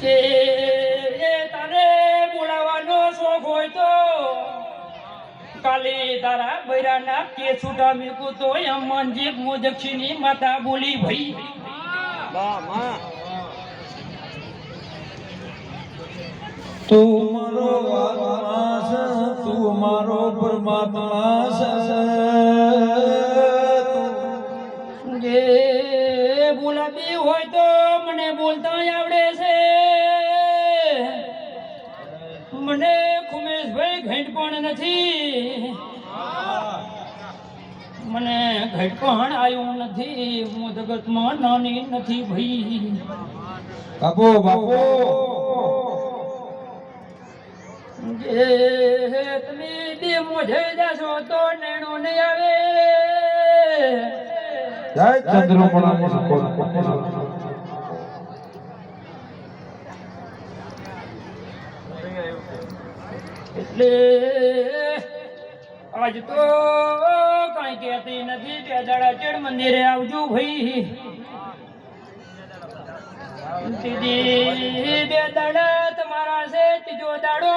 કે એ તારે બોલાવાનો શોખ હોય તો. કાલે તારા બૈરાના કે છૂટા મેકું તો એમ મનજી મોદક્ષીની માતા બોલી ભાઈ. તું મારો આત્મા છે તું મારો પરમાત્મા છે બોલાતી હોય તો મને બોલતા આવડે છે. મને ખુમેશભાઈ ઘેટ પણ નથી. મને ઘેટ પણ આવ્યું નથી. હું જગતમાં નાની નથી ભાઈ. બાપો બાપો. તમે બે મોઢે જાશો તો નેણો નહીં આવે. જય ચંદ્રપણા એટલે આજ તો કઈ કહેતી નથી બે દાડા ચેડ મંદિરે આવજો ભાઈ. બે દાડા તમારા છે ત્રીજો દાડો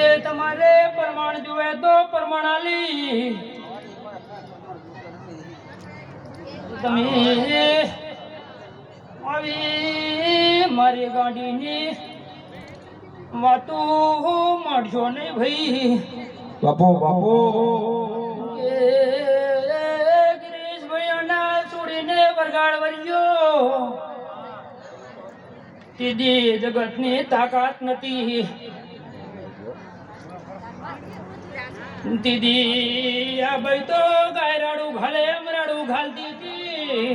એ તમારે પ્રમાણ જોવે તો પ્રમાણ આલી. તમે આવી મારી ગાડીની વાતો મળજો નહીં ભાઈ. બાપો બાપો. એ ગિરીશભાઈઓના છોડીને વરગાડ વર્યો. દીદી જગતની તાકાત નથી દીદી આ ભાઈ તો ગાયરાડું ઘાલે અમરાડું ઘાલતી હતી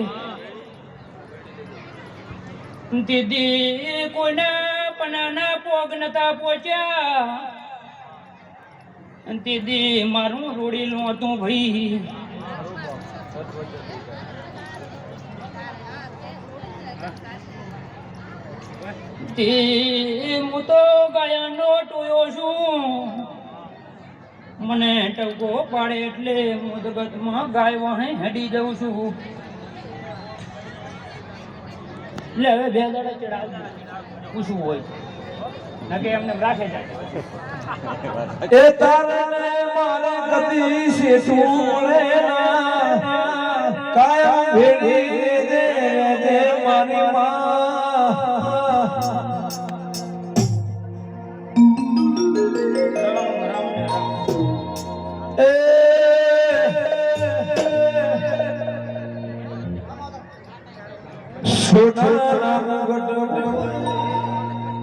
દીદી કોઈના પનાના પોગ નતા પહોંચ્યા દીદી મારું રોડેલું હતું ભાઈ તે હું તો ગાયાનો ટોયો છું. મને ટકો પાડે એટલે હું જગતમાં ગાય વાહે હડી જઉં છું. એટલે હવે બે દાડા ચડાવ પૂછવું હોય. નકે એમને રાખે જાય એ તારે મારે ગતિ મળે ના. કાયમ ભેડી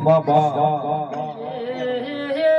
বাবা